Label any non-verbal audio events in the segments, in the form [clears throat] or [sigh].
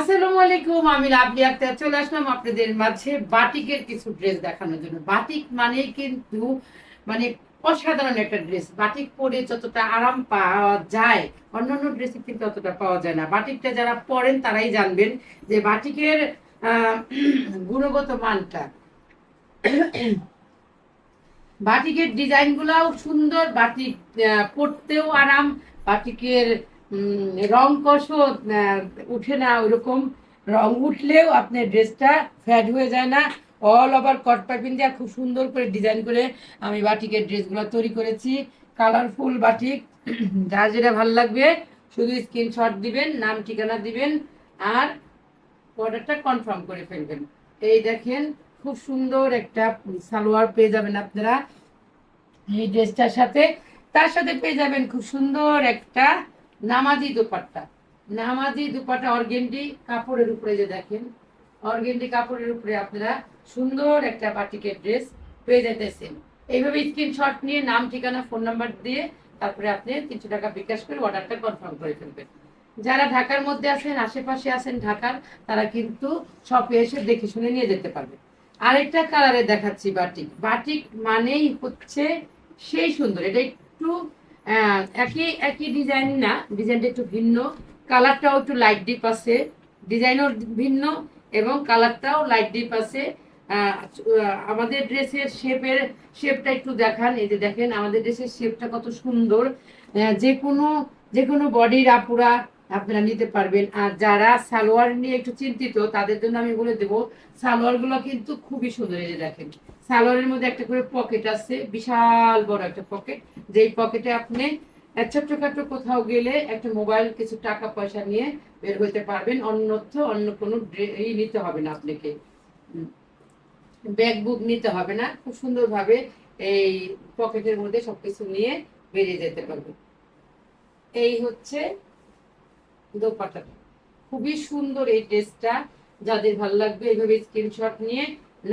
আসসালামু আলাইকুম, আমি লাভলি আক্তার। চলে আসলাম আপনাদের মাঝে বাটিকের কিছু ড্রেস দেখানোর জন্য। বাটিক মানে কিন্তু মানে অসাধারণ একটা ড্রেস বাটিক পরে যতটা আরাম পাওয়া যায়, অন্যান্য ড্রেসে কিন্তু অতটা পাওয়া যায় না। বাটিকটা যারা পরেন, তারাই জানবেন যে বাটিকের গুণগত মানটা। বাটিকের ডিজাইন গুলাও সুন্দর, বাটিক পরতেও আরাম, বাটিকের রং কষও উঠে না, ওইরকম রং উঠলেও আপনার ড্রেসটা ফ্যাট হয়ে যায় না। অল ওভার কট পাইপিং দিয়ে খুব সুন্দর করে ডিজাইন করে আমি বাটিকের ড্রেসগুলো তৈরি করেছি। কালারফুল বাটিক [clears throat] যার যেটা ভালো লাগবে, শুধু স্ক্রিনশট দিবেন, নাম, ঠিকানা দিবেন, আর অর্ডারটা কনফার্ম করে ফেলবেন। এই দেখেন, খুব সুন্দর একটা সালোয়ার পেয়ে যাবেন আপনারা। এই ড্রেসটার সাথে, তার সাথে পেয়ে যাবেন খুব সুন্দর একটা নামাজি দুপাট্টা। নামাজি দুপাট্টা অর্গেন্ডি কাপড়ের উপরে যে দেখেন অর্গেন্ডি কাপড়ের উপরে আপনারা সুন্দর একটা বাটিকের ড্রেস পেয়ে যেতেছেন এইভাবে স্ক্রিনশট নিয়ে নাম, ঠিকানা ফোন নাম্বার দিয়ে তারপরে আপনি তিনশো টাকা বিকাশ করে অর্ডারটা কনফার্ম করে ফেলবেন। যারা ঢাকার মধ্যে আছেন, আশেপাশে আছেন ঢাকার, তারা কিন্তু শপে এসে দেখে শুনে নিয়ে যেতে পারবে। আরেকটা কালারে দেখাচ্ছি বাটিক। বাটিক মানেই হচ্ছে সেই সুন্দর। এটা একটু একই একই ডিজাইন না ডিজাইনটা একটু ভিন্ন কালারটাও একটু লাইট ডিপ আছে ডিজাইনও ভিন্ন এবং কালারটাও লাইট ডিপ আছে। আমাদের ড্রেসের শেপের শেপটা একটু দেখান, এই যে দেখেন, আমাদের ড্রেসের শেপটা কত সুন্দর। যে কোনো যে কোনো বডির আপুরা আপনারা নিতে পারবেন। আর যারা সালোয়ার নিয়ে একটু চিন্তিত, তাদের জন্য আমি বলে দেবো সালোয়ারগুলো কিন্তু খুবই সুন্দর এই দেখেন। সালোয়ারের মধ্যে একটা করে পকেট আছে, বিশাল বড় একটা পকেট। যেই পকেটে আপনি ছোট্টখাটো কোথাও গেলে একটা মোবাইল, কিছু টাকা পয়সা নিয়ে বের হইতে পারবেন। অন্যত্র অন্য কোনো ই নিতে হবে না আপনাকে। ব্যাগ বুক নিতে হবে না। খুব সুন্দরভাবে এই পকেটের মধ্যে সবকিছু নিয়ে বেরিয়ে যেতে পারবেন। এই হচ্ছে খুবই সুন্দর এই ড্রেসটা। যাদের ভালো লাগবে এইভাবে স্ক্রিনশট নিয়ে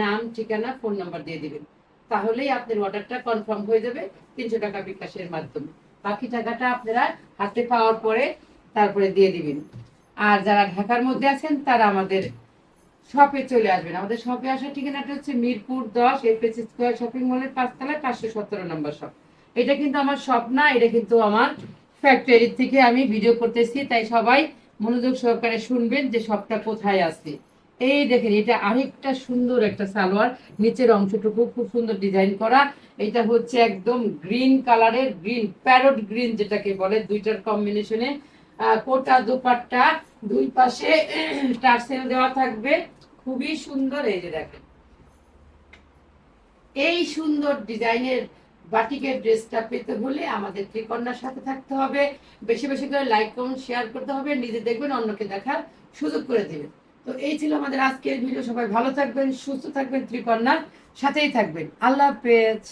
নাম, ঠিকানা ফোন নাম্বার দিয়ে দিবেন। তাহলেই আপনার অর্ডারটা কনফার্ম হয়ে যাবে তিনশো টাকা বিকাশের মাধ্যমে। বাকি টাকাটা আপনারা হাতে পাওয়ার পরে তারপরে দিয়ে দিবেন। আর যারা ঢাকার মধ্যে আছেন, তারা আমাদের শপে চলে আসবেন। আমাদের শপে আসার ঠিকানাটা হচ্ছে মিরপুর দশ এফএস স্কোয়ার শপিং মলের পাঁচতলায় পাঁচশো সতেরো নম্বর শপ এটা কিন্তু আমার শপ না, এটা কিন্তু আমার ফ্যাক্টরি থেকে আমি ভিডিও করতেছি, তাই সবাই মনোযোগ সহকারে শুনবেন যে শপটা কোথায় আছে। এই দেখেন, এটা আরেকটা সুন্দর একটা সালোয়ার, নিচের অংশটুকু খুব সুন্দর ডিজাইন করা। এটা হচ্ছে একদম গ্রিন কালারের গ্রিন প্যারট গ্রিন যেটাকে বলে, দুইটার কম্বিনেশনে কোটা দুপাট্টা, দুই পাশে টার্সেল দেওয়া থাকবে। খুবই সুন্দর, এই যে দেখেন। এই সুন্দর ডিজাইনের বাটিকের ড্রেসটা পেতে হলে আমাদের ত্রিকন্যার সাথে থাকতে হবে। বেশি বেশি করে লাইক কমেন্ট শেয়ার করতে হবে। নিজে দেখবেন, অন্যকে দেখার সুযোগ করে দেবেন। তো এই ছিল আমাদের আজকের ভিডিও সবাই ভালো থাকবেন, সুস্থ থাকবেন ত্রিকন্যার সাথেই থাকবেন। আল্লাহ হাফেজ।